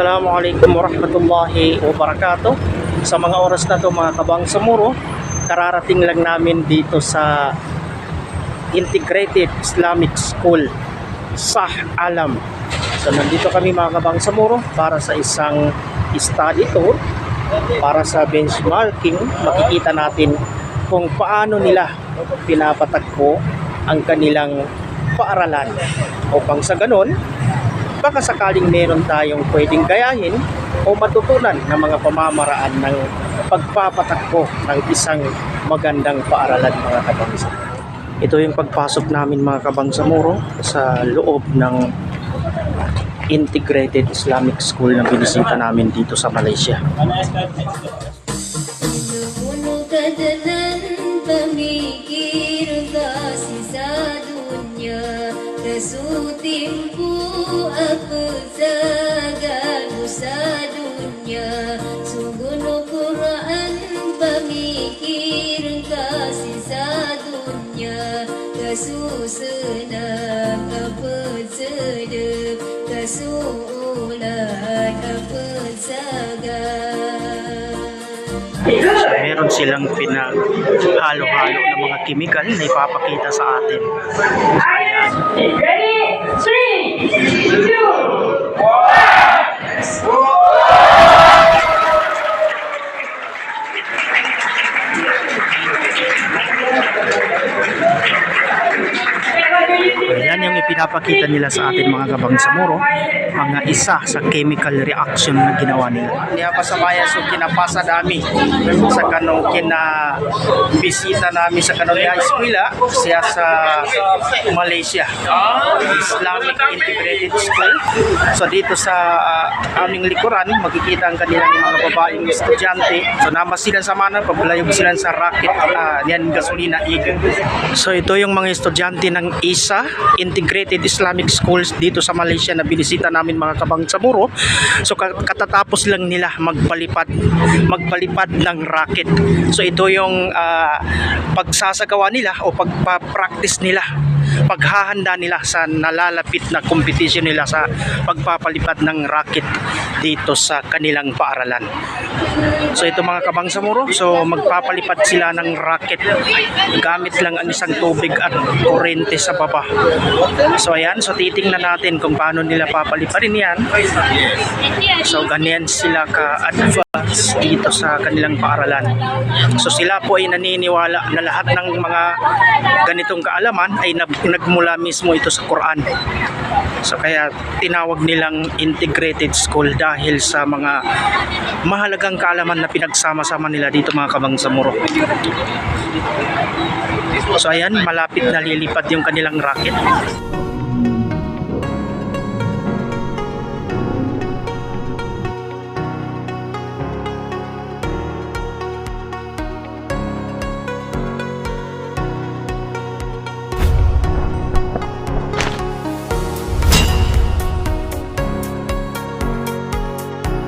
Assalamualaikum warahmatullahi wabarakatuh. Sa mga oras na to mga kabang samuro, kararating lang namin dito sa Integrated Islamic School Sah Alam. So nandito kami mga kabang samuro para sa isang study tour para sa benchmarking makikita natin kung paano nila pinapatagpo ang kanilang paaralan upang sa ganon baka sakaling meron tayong pwedeng gayahin o matutunan ng mga pamamaraan ng pagpapatakbo ng isang magandang paaralan mga kabangsa. Ito yung pagpasok namin mga kabangsamuro sa loob ng Integrated Islamic School na binisita namin dito sa Malaysia. Sa dunia Sungguh no Quran pamikir kasih sa dunia Kasusenang apa sedep Kasuulat So, meron silang pinahalo-halo ng mga kimikal na ipapakita sa atin. Ayan. Ready? Three, two, Ayan yung ipinapakita nila sa atin mga kabangsamuro, mga isa sa chemical reaction na ginawa nila. Niya pa sa maya so kinapasa dami sa kanong kina bisita namin sa kanong eskwela siya sa Malaysia. Islamic Integrated School. So dito sa ah, aming likuran, makikita ang kanilang mga babaeng estudyante. So namasilan sa mana, paglayog sila sa racket uh, yan gasolina eagle. So ito yung mga estudyante ng ISA, Integrated Islamic Schools dito sa Malaysia na binisita namin mga kabang samuro. So ka- katatapos lang nila magpalipad magpalipad ng racket. So ito yung ah, pagsasagawa nila o pagpa-practice nila paghahanda nila sa nalalapit na competition nila sa pagpapalipad ng racket dito sa kanilang paaralan. So ito mga kabangsamuro, so magpapalipad sila ng racket gamit lang ang isang tubig at kurente sa baba. So ayan, so titingnan natin kung paano nila papaliparin yan. So ganyan sila ka-advance dito sa kanilang paaralan. So sila po ay naniniwala na lahat ng mga ganitong kaalaman ay nag- nagmula mismo ito sa Quran. So kaya tinawag nilang integrated school dahil sa mga mahalagang kaalaman na pinagsama-sama nila dito mga kabangsamuro. So ayan, malapit na lilipad yung kanilang racket.